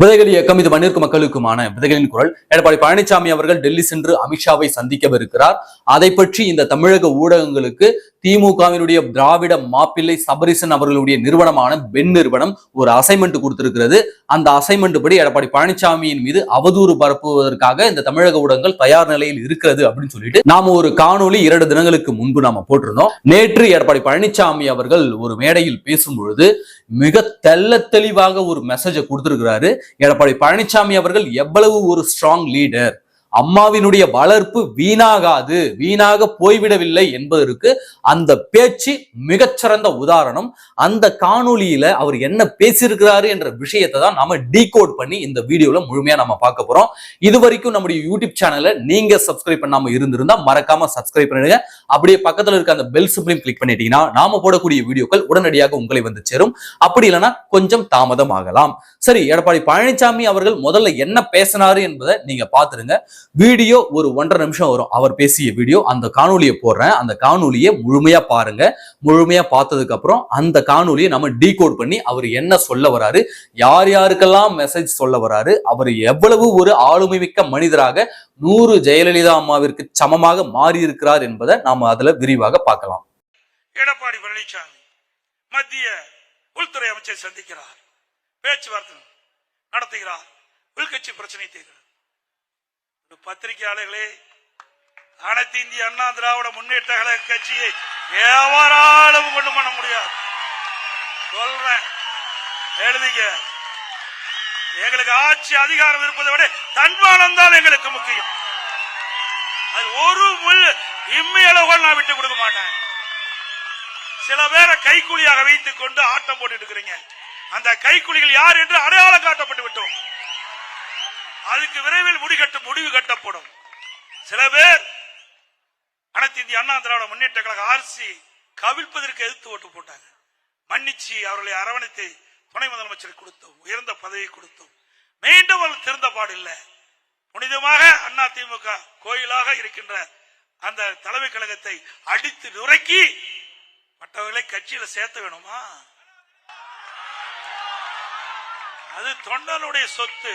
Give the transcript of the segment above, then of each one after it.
விதைகள் இயக்கம் இது மண்ணிற்கு மக்களுக்குமான விதைகளின் குரல். எடப்பாடி பழனிசாமி அவர்கள் டெல்லி சென்று அமித்ஷாவை சந்திக்கவிருக்கிறார். அதை பற்றி இந்த தமிழக ஊடகங்களுக்கு திமுகவினுடைய திராவிட மாப்பிள்ளை சபரிசன் அவர்களுடைய நிறுவனமான பெண் நிறுவனம் ஒரு அசைன்மெண்ட் கொடுத்திருக்கிறது. அந்த அசைன்மெண்ட் படி எடப்பாடி பழனிசாமியின் மீது அவதூறு பரப்புவதற்காக இந்த தமிழக ஊடகங்கள் தயார் நிலையில் இருக்கிறது அப்படின்னு சொல்லிட்டு நாம ஒரு காணொளி இரண்டு தினங்களுக்கு முன்பு நாம போட்டிருந்தோம். நேற்று எடப்பாடி பழனிசாமி அவர்கள் ஒரு மேடையில் பேசும் பொழுது மிக தெல்ல தெளிவாக ஒரு மெசேஜை கொடுத்திருக்கிறாரு. எடப்பாடி பழனிசாமி அவர்கள் எவ்வளவு ஒரு ஸ்ட்ராங் லீடர் அம்மாவினுடைய வளர்ப்பு வீணாகாது வீணாக போய்விடவில்லை என்பதற்கு அந்த பேச்சு மிகச்சிறந்த உதாரணம். அந்த காணொளியில அவர் என்ன பேசியிருக்கிறாரு என்ற விஷயத்தை தான் நாம டீகோட் பண்ணி இந்த வீடியோல முழுமையா நம்ம பார்க்க போறோம். இது வரைக்கும் நம்முடைய யூடியூப் சேனலை நீங்க சப்ஸ்கிரைப் பண்ணாம இருந்திருந்தா மறக்காம சப்ஸ்கிரைப் பண்ணிடுங்க. அப்படியே பக்கத்துல இருக்க அந்த பெல் சிம்பிளையும் கிளிக் பண்ணிட்டீங்கன்னா நாம போடக்கூடிய வீடியோக்கள் உடனடியாக உங்களை வந்து சேரும். அப்படி இல்லைன்னா கொஞ்சம் தாமதம் ஆகலாம் சரி எடப்பாடி பழனிசாமி அவர்கள் முதல்ல என்ன பேசினாரு என்பதை நீங்க பாத்துருங்க வீடியோ ஒரு ஒன்றரை நிமிஷம் வரும். அவர் பேசிய வீடியோ அந்த காணொலியை போடுறேன். அந்த காணொலியை முழுமையா பாருங்க. முழுமையா பார்த்ததுக்கு அப்புறம் அந்த காணொலியை நம்ம டீகோட் பண்ணி அவர் என்ன சொல்ல வராரு யார் யாருக்கெல்லாம் மெசேஜ் சொல்ல வராரு அவர் எவ்வளவு ஒரு ஆளுமை மிக்க மனிதராக நூறு ஜெயலலிதா அம்மாவிற்கு சமமாக மாறி இருக்கிறார் என்பதை நாம அதுல விரிவாக பார்க்கலாம். எடப்பாடி பழனிசாமி மத்திய உள்துறை அமைச்சர் சந்திக்கிறார். பேச்சுவார்த்தை நடத்துகிறார். உள்கட்சி பிரச்சனை தீர்க்கிறார். பத்திரிகையாளர்களே அனைத்து இந்திய அண்ணா திராவிட முன்னேற்ற கழக கட்சியை எவராலும் கொண்டு பண்ண முடியாது? சொல்றேன். எழுதிக்க. எங்களுக்கு ஆட்சி அதிகாரம் இருப்பதை விட தன்மானம் தான் எங்களுக்கு முக்கியம். அது ஒரு முள் இம்மையளவு நான் விட்டு கொடுக்க மாட்டேன். சில பேரை கைக்கூலியாக வைத்துக் கொண்டு ஆட்டம் போட்டு இருக்கிறீங்க. அந்த கைக்கூலிகள் யார் என்று அடையாளம் காட்டப்பட்டு விட்டோம். அதுக்கு விரைவில் முடிகட்ட முடிவு கட்டப்படும். சில பேர் அனைத்து இந்திய அண்ணா திராவிட முன்னேற்ற கழக ஆர்சி கவிழ்ப்பதற்கு எதிர்த்து ஓட்டு போட்டாங்க. மன்னிச்சு அவர்களை அரவணைத்து துணை முதலமைச்சர் கொடுத்தோம் உயர்ந்த பதவி கொடுத்தோம். மீண்டும் அவர் திருந்த பாடில்லை புனிதமாக அண்ணா திமுக கோயிலாக இருக்கின்ற அந்த தலைமை கழகத்தை அடித்து நுரைக்கி மற்றவர்களை கட்சியில சேர்த்த வேணுமா? அது தொண்டனுடைய சொத்து.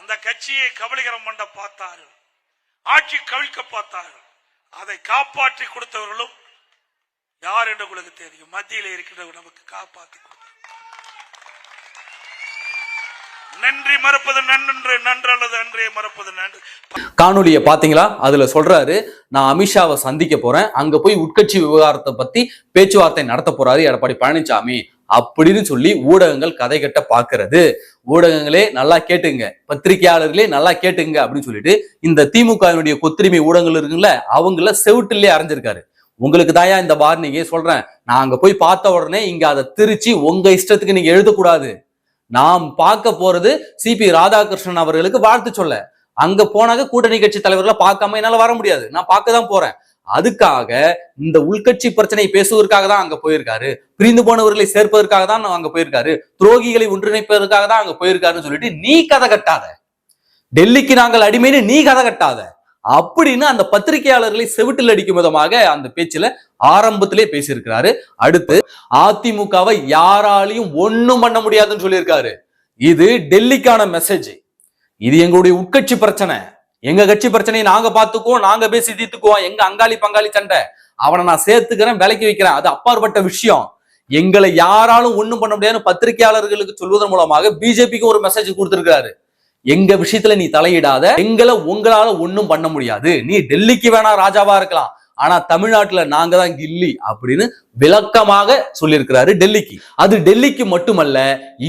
அந்த கட்சியை கபலீகரம் பண்ண பார்த்தார்கள். ஆட்சி கவிழ்க்க பார்த்தார்கள். அதை காப்பாற்றி கொடுத்தவர்களும் யார் என்று உங்களுக்கு தெரியும். மத்தியில் இருக்கின்றவர் நமக்கு காப்பாற்றி கொடுத்தார் நன்றி மறப்பது நன்று நன்று அல்லது அன்றே மறப்பது நன்று. காணொலியை பாத்தீங்களா அதுல சொல்றாரு நான் அமித்ஷாவை சந்திக்க போறேன். அங்க போய் உட்கட்சி விவகாரத்தை பத்தி பேச்சுவார்த்தை நடத்த போறாரு. எடப்பாடி பழனிசாமி. அப்படின்னு சொல்லி ஊடகங்கள் கதை கட்ட பாக்குறது. ஊடகங்களே நல்லா கேட்டுங்க. பத்திரிகையாளர்களே நல்லா கேட்டுங்க அப்படின்னு சொல்லிட்டு இந்த திமுகவினுடைய கொத்துரிமை ஊடகங்கள் இருக்குல்ல அவங்கள செவிட்டிலே அரைஞ்சிருக்காரு. உங்களுக்கு தாயா இந்த வார்னிங்கே சொல்றேன். நான் அங்க போய் பார்த்த உடனே இங்க அதை திருச்சி உங்க இஷ்டத்துக்கு நீங்க எழுதக்கூடாது. நாம் பார்க்க போறது சிபி ராதாகிருஷ்ணன் அவர்களுக்கு வாழ்த்து சொல்ல. அங்க போனாக்க கூட்டணி கட்சி தலைவர்களை பார்க்காம என்னால வர முடியாது. நான் பார்க்க தான் போறேன். அதுக்காக இந்த உள்கட்சி பிரச்சனை பேசுவதற்காக தான் அங்க போயிருக்காரு. பிரிந்து போனவர்களை சேர்ப்பதற்காக தான் அங்க போயிருக்காரு. துரோகிகளை ஒன்றிணைப்பதற்காக தான் அங்க போயிருக்காருன்னு சொல்லிட்டு நீ கதை கட்டாத. டெல்லிக்கு நாங்கள் அடிமைன்னு நீ கதை கட்டாத. அப்படின்னு அந்த பத்திரிகையாளர்களை செவிட்டில் அடிக்கும் விதமாக அந்த பேச்சுல ஆரம்பத்திலே பேசியிருக்கிறாரு. அடுத்து அதிமுகவை யாராலையும் ஒண்ணும் பண்ண முடியாதுன்னு சொல்லியிருக்காரு. இது டெல்லிக்கான மெசேஜ் இது எங்களுடைய உட்கட்சி பிரச்சனை. எங்க கட்சி பிரச்சனையை நாங்க பாத்துக்குவோம் நாங்க பேசி தீர்த்துக்குவோம் எங்க அங்காளி பங்காளி சண்டை அவனை நான் சேர்த்துக்கிறேன் விலைக்கு வைக்கிறேன். அது அப்பாற்பட்ட விஷயம். எங்களை யாராலும் ஒண்ணும் பண்ண முடியாதுன்னு பத்திரிகையாளர்களுக்கு சொல்வதன் மூலமாக பிஜேபிக்கு ஒரு மெசேஜ் கொடுத்திருக்காரு எங்க விஷயத்துல நீ தலையிடாத எங்களை உங்களால ஒண்ணும் பண்ண முடியாது. நீ டெல்லிக்கு வேணா ராஜாவா இருக்கலாம். ஆனா தமிழ்நாட்டுல நாங்க தான் கில்லி அப்படின்னு விளக்கமாக சொல்லியிருக்கிறாரு டெல்லிக்கு. அது டெல்லிக்கு மட்டுமல்ல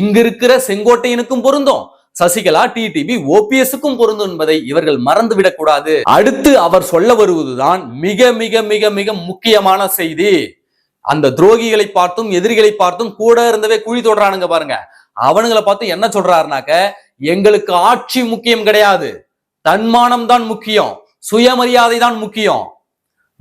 இங்க இருக்கிற செங்கோட்டையனுக்கும் பொருந்தும். சசிகலா டிடிவி ஓபிஎஸ்க்கும் பொருந்தும் என்பதை இவர்கள் மறந்து விடக்கூடாது அடுத்து அவர் சொல்ல வருவதுதான் மிக மிக மிக மிக முக்கியமான செய்தி. அந்த துரோகிகளை பார்த்தும் எதிரிகளை பார்த்தும் கூட இருந்தவே குழி தொடரானுங்க பாருங்க. அவனுங்களை பார்த்து என்ன சொல்றாருனாக்க எங்களுக்கு ஆட்சி முக்கியம் கிடையாது. தன்மானம் தான் முக்கியம். சுயமரியாதை தான் முக்கியம்.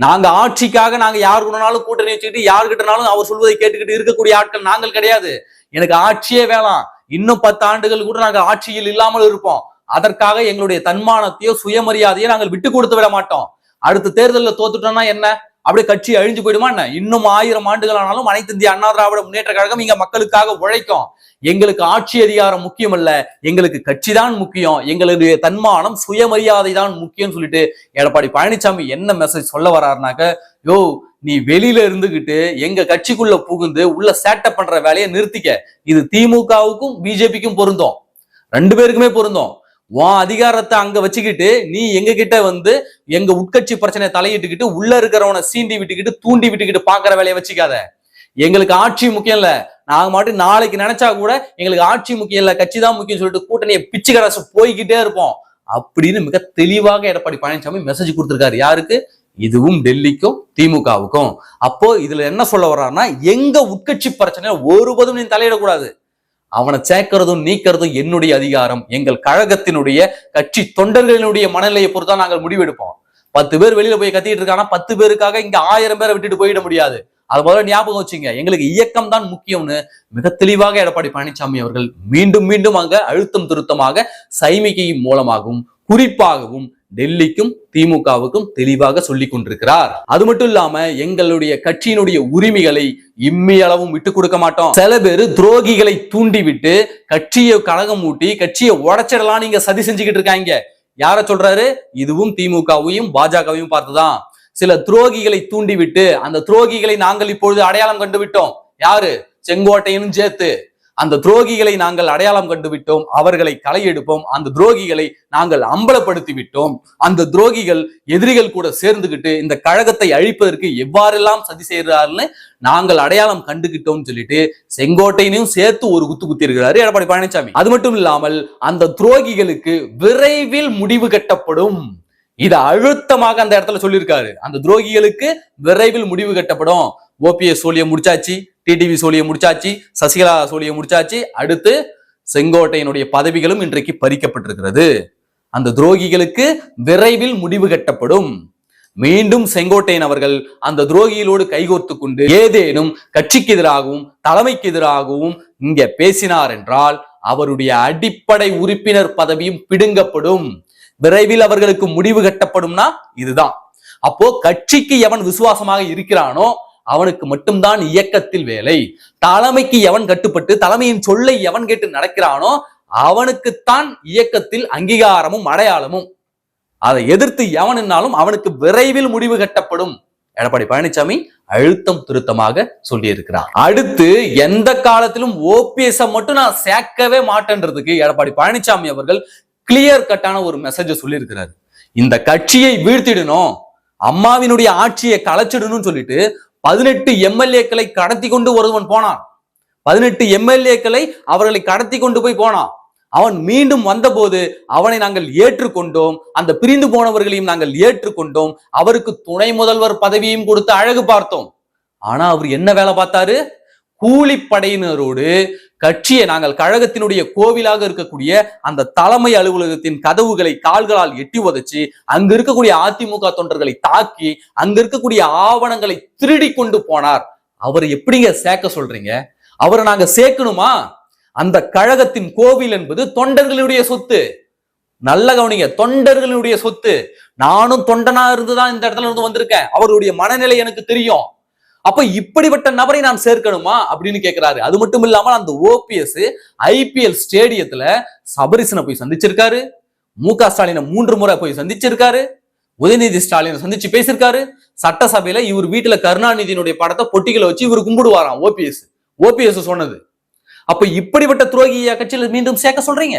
நாங்க ஆட்சிக்காக நாங்க யார் கூடனாலும் கூட்டணி வச்சுக்கிட்டு யாருக்கிட்டனாலும் அவர் சொல்வதை கேட்டுக்கிட்டு இருக்கக்கூடிய ஆட்கள் நாங்கள் கிடையாது. எனக்கு ஆட்சியே வேணாம். இன்னும் பத்து ஆண்டுகள் கூட நாங்கள் ஆட்சியில் இல்லாமல் இருப்போம். அதற்காக எங்களுடைய தன்மானத்தையோ சுயமரியாதையோ நாங்கள் விட்டு கொடுத்து விட மாட்டோம். அடுத்த தேர்தலில் தோத்துட்டோம்னா என்ன? அப்படியே கட்சி அழிஞ்சு போயிடுமா என்ன? இன்னும் ஆயிரம் ஆண்டுகள் ஆனாலும் அனைத்து இந்திய அண்ணா திராவிட முன்னேற்ற கழகம் இங்க மக்களுக்காக உழைக்கும். எங்களுக்கு ஆட்சி அதிகாரம் முக்கியம் அல்ல எங்களுக்கு கட்சி தான் முக்கியம். எங்களுடைய தன்மானம் சுயமரியாதை தான் முக்கியம் சொல்லிட்டு எடப்பாடி பழனிசாமி என்ன மெசேஜ் சொல்ல வர்றாருனாக்க யோ நீ வெளியில இருந்துகிட்டு எங்க கட்சிக்குள்ள புகுந்து உள்ள சேட்டை பண்ற வேலையை நிறுத்திக்க. இது திமுகவுக்கும் பிஜேபிக்கும் பொருந்தும். ரெண்டு பேருக்குமே பொருந்தும். உன் அதிகாரத்தை அங்க வச்சுக்கிட்டு நீ எங்க கிட்ட வந்து எங்க உட்கட்சி பிரச்சனையை தலையிட்டுக்கிட்டு உள்ள இருக்கிறவனை சீண்டி விட்டுக்கிட்டு தூண்டி விட்டுக்கிட்டு பாக்குற வேலையை வச்சுக்காத. எங்களுக்கு ஆட்சி முக்கியம் இல்ல. நாங்க மட்டும் நாளைக்கு நினைச்சா கூட எங்களுக்கு ஆட்சி முக்கியம் இல்ல. கட்சி தான் முக்கியம் சொல்லிட்டு கூட்டணியை பிச்சு கரசு போய்கிட்டே இருப்போம். அப்படின்னு மிக தெளிவாக எடப்பாடி பழனிசாமி மெசேஜ் கொடுத்திருக்காரு. யாருக்கு? இதுவும் டெல்லிக்கும் திமுகவுக்கும். அப்போ இதுல என்ன சொல்ல வர்றாருன்னா எங்க உட்கட்சி பிரச்சனை ஒருபதும் நீ தலையிடக்கூடாது. அவனை சேர்க்கிறதும் நீக்கிறதும் என்னுடைய அதிகாரம். எங்கள் கழகத்தினுடைய கட்சி தொண்டர்களினுடைய மனநிலையை பொறுத்தா நாங்கள் முடிவெடுப்போம். பத்து பேர் வெளியில போய் கத்திட்டு இருக்காங்கன்னா பத்து பேருக்காக இங்க ஆயிரம் பேரை விட்டுட்டு போயிட முடியாது. அது முதல்ல ஞாபகம் வச்சுங்க. எங்களுக்கு இயக்கம் தான் முக்கியம்னு மிக தெளிவாக எடப்பாடி பழனிசாமி அவர்கள் மீண்டும் மீண்டும் அங்க அழுத்தம் திருத்தமாக சைமிகையின் மூலமாகவும் குறிப்பாகவும் டெல்லிக்கும் திமுகவுக்கும் தெளிவாக சொல்லிக் கொண்டிருக்கிறார். அது மட்டும் இல்லாம எங்களுடைய கட்சியினுடைய உரிமைகளை இம்மி அளவும் விட்டு கொடுக்க மாட்டோம். சில பேர் துரோகிகளை தூண்டிவிட்டு கட்சியை கழகம் ஊட்டி கட்சியை உடைச்சிடலாம் நீங்க சதி செஞ்சுக்கிட்டு இருக்காங்க. யார சொல்றாரு? இதுவும் திமுகவையும் பாஜகவையும் பார்த்துதான். சில துரோகிகளை தூண்டிவிட்டு அந்த துரோகிகளை நாங்கள் இப்பொழுது அடையாளம் கண்டு விட்டோம் யாரு? செங்கோட்டையனும் சேர்த்து. அந்த துரோகிகளை நாங்கள் அடையாளம் கண்டுவிட்டோம் அவர்களை களை எடுப்போம் அந்த துரோகிகளை நாங்கள் அம்பலப்படுத்தி விட்டோம் அந்த துரோகிகள் எதிரிகள் கூட சேர்ந்துகிட்டு இந்த கழகத்தை அழிப்பதற்கு எவ்வாறெல்லாம் சதி செய்கிறார்னு நாங்கள் அடையாளம் கண்டுகிட்டோம்னு சொல்லிட்டு செங்கோட்டையனையும் சேர்த்து ஒரு குத்து குத்தி இருக்கிறாரு எடப்பாடி பழனிசாமி. அது மட்டும் இல்லாமல் அந்த துரோகிகளுக்கு விரைவில் முடிவு கட்டப்படும். இதை அழுத்தமாக அந்த இடத்துல சொல்லியிருக்காரு. அந்த துரோகிகளுக்கு விரைவில் முடிவு கட்டப்படும். ஓபிஎஸ் சோழிய முடிச்சாச்சு. டிடிவி சோழியை முடிச்சாச்சு சசிகலா சோழியை முடிச்சாச்சு. அடுத்து செங்கோட்டையனுடைய பதவிகளும் இன்றைக்கு பறிக்கப்பட்டிருக்கிறது. அந்த துரோகிகளுக்கு விரைவில் முடிவு கட்டப்படும். மீண்டும் செங்கோட்டையன் அவர்கள் அந்த துரோகிகளோடு கைகோர்த்து கொண்டு ஏதேனும் கட்சிக்கு எதிராகவும் தலைமைக்கு எதிராகவும் இங்க பேசினார் என்றால் அவருடைய அடிப்படை உறுப்பினர் பதவியும் பிடுங்கப்படும். விரைவில் அவர்களுக்கு முடிவு கட்டப்படும்னா இதுதான். அப்போ கட்சிக்கு எவன் விசுவாசமாக இருக்கிறானோ அவனுக்கு மட்டும்தான் இயக்கத்தில் வேலை. தலைமைக்கு எவன் கட்டுப்பட்டு தலைமையின் சொல்லை எவன் கேட்டு நடக்கிறானோ அவனுக்குத்தான் இயக்கத்தில் அங்கீகாரமும் அடையாளமும். அதை எதிர்த்து எவனாலும் அவனுக்கு விரைவில் முடிவு கட்டப்படும். எடப்பாடி பழனிசாமி அழுத்தம் திருத்தமாக சொல்லியிருக்கிறார். அடுத்து எந்த காலத்திலும் ஓபிஎஸ் மட்டும் நான் சேர்க்கவே மாட்டேன்றதுக்கு எடப்பாடி பழனிசாமி அவர்கள் கிளியர் கட்டான ஒரு மெசேஜை சொல்லியிருக்கிறாரு. இந்த கட்சியை வீழ்த்திடணும் அம்மாவினுடைய ஆட்சியை கலைச்சிடணும்னு சொல்லிட்டு பதினெட்டு எம்எல்ஏக்களை கடத்தி கொண்டு ஒருவன் போனான். பதினெட்டு எம்எல்ஏக்களை அவர்களை கடத்தி கொண்டு போய் போனான். அவன் மீண்டும் வந்தபோது அவனை நாங்கள் ஏற்றுக்கொண்டோம். அந்த பிரிந்து போனவர்களையும் நாங்கள் ஏற்றுக்கொண்டோம். அவருக்கு துணை முதல்வர் பதவியும் கொடுத்து அழகு பார்த்தோம். ஆனா அவர் என்ன வேலை பார்த்தாரு? கூலிப்படையினரோடு கட்சியை நாங்கள் கழகத்தினுடைய கோவிலாக இருக்கக்கூடிய அந்த தலைமை அலுவலகத்தின் கதவுகளை கால்களால் எட்டி உதைச்சு அங்க இருக்கக்கூடிய அதிமுக தொண்டர்களை தாக்கி அங்க இருக்கக்கூடிய ஆவணங்களை திருடி கொண்டு போனார். அவர் எப்படிங்க சேர்க்க சொல்றீங்க? அவரை நாங்க சேர்க்கணுமா? அந்த கழகத்தின் கோவில் என்பது தொண்டர்களுடைய சொத்து. நல்ல கவனிங்க தொண்டர்களுடைய சொத்து. நானும் தொண்டனா இருந்துதான் இந்த இடத்துல இருந்து வந்திருக்கேன். அவருடைய மனநிலை எனக்கு தெரியும். அப்ப இப்படிப்பட்ட நபரை நான் சேர்க்கணுமா அப்படின்னு கேட்கிறாரு அது மட்டும் இல்லாமல் அந்த ஓபிஎஸ் ஐபிஎல் ஸ்டேடியத்துல சபரிசனை போய் சந்திச்சிருக்காரு. மு க ஸ்டாலினை மூன்று முறை போய் சந்திச்சிருக்காரு. உதயநிதி ஸ்டாலினை சந்திச்சு பேசியிருக்காரு. சட்டசபையில இவர் வீட்டுல கருணாநிதியினுடைய படத்தை பொட்டிகளை வச்சு இவர் கும்பிடுவாராம் ஓபிஎஸ். ஓபிஎஸ் சொன்னது. அப்ப இப்படிப்பட்ட துரோகிய கட்சியில மீண்டும் சேர்க்க சொல்றீங்க?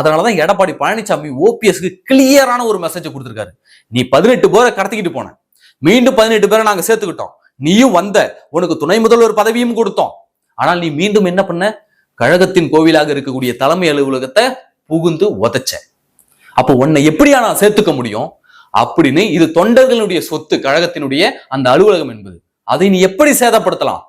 அதனாலதான் எடப்பாடி பழனிசாமி ஓபிஎஸ்க்கு கிளியரான ஒரு மெசேஜ் கொடுத்திருக்காரு. நீ பதினெட்டு பேரை கடத்திக்கிட்டு போன. மீண்டும் பதினெட்டு பேரை நாங்க சேர்த்துக்கிட்டோம். நீயும் வந்த உனக்கு துணை முதல்வர் பதவியும் கொடுத்தோம். ஆனால் நீ மீண்டும் என்ன பண்ண? கழகத்தின் கோவிலாக இருக்கக்கூடிய தலைமை அலுவலகத்தை புகுந்து உதைச்ச. அப்போ உன்னை எப்படியா நான் சேர்த்துக்க முடியும்? அப்படின்னு இது தொண்டர்களுடைய சொத்து கழகத்தினுடைய அந்த அலுவலகம் என்பது. அதை நீ எப்படி சேதப்படுத்தலாம்?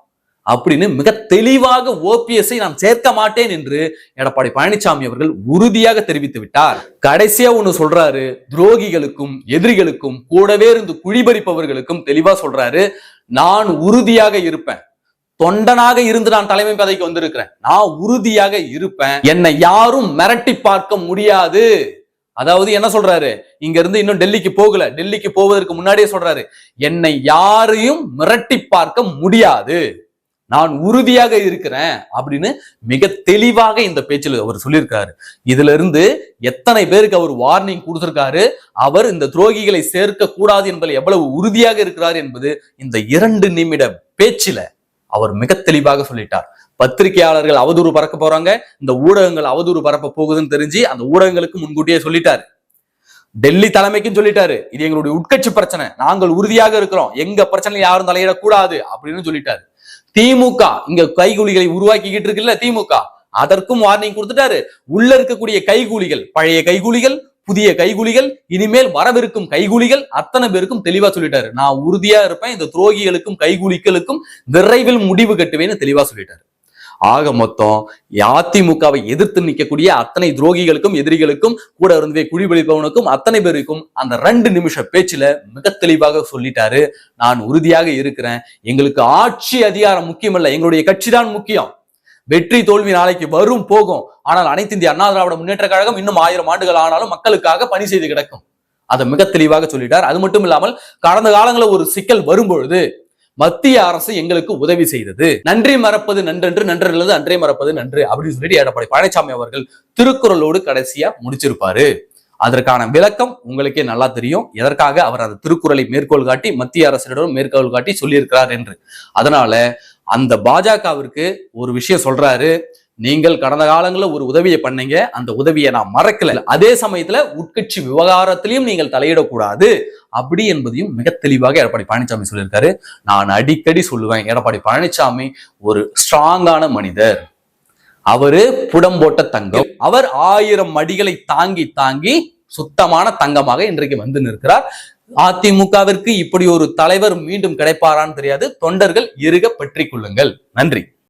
அப்படின்னு மிக தெளிவாக ஓபிஎஸ்ஐ நான் சேர்க்க மாட்டேன் என்று எடப்பாடி பழனிசாமி அவர்கள் உறுதியாக தெரிவித்து விட்டார். கடைசியா ஒண்ணு சொல்றாரு துரோகிகளுக்கும் எதிரிகளுக்கும் கூடவே இருந்து குழிபறிப்பவர்களுக்கும் தெளிவா சொல்றாரு நான் உறுதியாக இருப்பேன். தொண்டனாக இருந்து நான் தலைமை பதவிக்கு வந்திருக்கிறேன். நான் உறுதியாக இருப்பேன். என்னை யாரும் மிரட்டி பார்க்க முடியாது. அதாவது என்ன சொல்றாரு? இங்க இருந்து இன்னும் டெல்லிக்கு போகல. டெல்லிக்கு போவதற்கு முன்னாடியே சொல்றாரு. என்னை யாரையும் மிரட்டி பார்க்க முடியாது. நான் உறுதியாக இருக்கிறேன் அப்படின்னு மிக தெளிவாக இந்த பேச்சில் அவர் சொல்லியிருக்காரு. இதுல இருந்து எத்தனை பேருக்கு அவர் வார்னிங் கொடுத்திருக்காரு? அவர் இந்த துரோகிகளை சேர்க்க கூடாது என்பதில் எவ்வளவு உறுதியாக இருக்கிறார் என்பது இந்த இரண்டு நிமிட பேச்சில அவர் மிக தெளிவாக சொல்லிட்டார். பத்திரிகையாளர்கள் அவதூறு பறக்க போறாங்க. இந்த ஊடகங்கள் அவதூறு பரப்ப போகுதுன்னு தெரிஞ்சு அந்த ஊடகங்களுக்கு முன்கூட்டியே சொல்லிட்டாரு. டெல்லி தலைமைக்கும் சொல்லிட்டாரு. இது எங்களுடைய உட்கட்சி பிரச்சனை. நாங்கள் உறுதியாக இருக்கிறோம். எங்க பிரச்சனை யாரும் தலையிடக்கூடாது அப்படின்னு சொல்லிட்டாரு. திமுக இங்க கைகூலிகளை உருவாக்கிக்கிட்டு இருக்குல்ல திமுக. அதற்கும் வார்னிங் கொடுத்துட்டாரு. உள்ள இருக்கக்கூடிய கைகூலிகள் பழைய கைகூலிகள் புதிய கைகூலிகள் இனிமேல் வரவிருக்கும் கைகூலிகள் அத்தனை பேருக்கும் தெளிவா சொல்லிட்டாரு. நான் உறுதியா இருப்பேன். இந்த துரோகிகளுக்கும் கைகூலிகளுக்கும் விரைவில் முடிவு கட்டுவேன்னு தெளிவா சொல்லிட்டாரு. ஆக மொத்தம் அதிமுகவை எதிர்த்து நிற்கக்கூடிய அத்தனை துரோகிகளுக்கும் எதிரிகளுக்கும் கூட இருந்தே குழிபளிப்பவனுக்கும் அத்தனை பேருக்கும் அந்த ரெண்டு நிமிஷ பேச்சுல மிக தெளிவாக சொல்லிட்டாரு. நான் உறுதியாக இருக்கிறேன். எங்களுக்கு ஆட்சி அதிகாரம் முக்கியமல்ல. எங்களுடைய கட்சி தான் முக்கியம். வெற்றி தோல்வி நாளைக்கு வரும் போகும். ஆனால் அனைத்து இந்திய அண்ணா திராவிட முன்னேற்ற கழகம் இன்னும் ஆயிரம் ஆண்டுகள் ஆனாலும் மக்களுக்காக பணி செய்து கிடக்கும். அதை மிக தெளிவாக சொல்லிட்டார். அது மட்டும் இல்லாமல் கடந்த காலங்களில் ஒரு சிக்கல் வரும்பொழுது மத்திய அரசு எங்களுக்கு உதவி செய்தது. நன்றி மறப்பது நன்றென்று நன்றல்லது அன்றே மறப்பது நன்று அப்படின்னு சொல்லிட்டு எடப்பாடி பழனிசாமி அவர்கள் திருக்குறளோடு கடைசியா முடிச்சிருப்பாரு. அதற்கான விளக்கம் உங்களுக்கே நல்லா தெரியும். எதற்காக அவர் அந்த திருக்குறளை மேற்கோள் காட்டி மத்திய அரசிடம் மேற்கோள் காட்டி சொல்லியிருக்கிறார் என்று. அதனால அந்த பாஜகவிற்கு ஒரு விஷயம் சொல்றாரு. நீங்கள் கடந்த காலங்களில் ஒரு உதவியை பண்ணீங்க. அந்த உதவியை நான் மறக்கல. அதே சமயத்துல உட்கட்சி விவகாரத்திலையும் நீங்கள் தலையிடக்கூடாது அப்படி என்பதையும் மிக தெளிவாக எடப்பாடி பழனிசாமி சொல்லியிருக்காரு. நான் அடிக்கடி சொல்லுவேன் எடப்பாடி பழனிசாமி ஒரு ஸ்ட்ராங்கான மனிதர். அவரு புடம் போட்ட தங்கம். அவர் ஆயிரம் அடிகளை தாங்கி தாங்கி சுத்தமான தங்கமாக இன்றைக்கு வந்து நிற்கிறார். அதிமுகவிற்கு இப்படி ஒரு தலைவர் மீண்டும் கிடைப்பாரான்னு தெரியாது. தொண்டர்கள் இருக பற்றி கொள்ளுங்கள். நன்றி.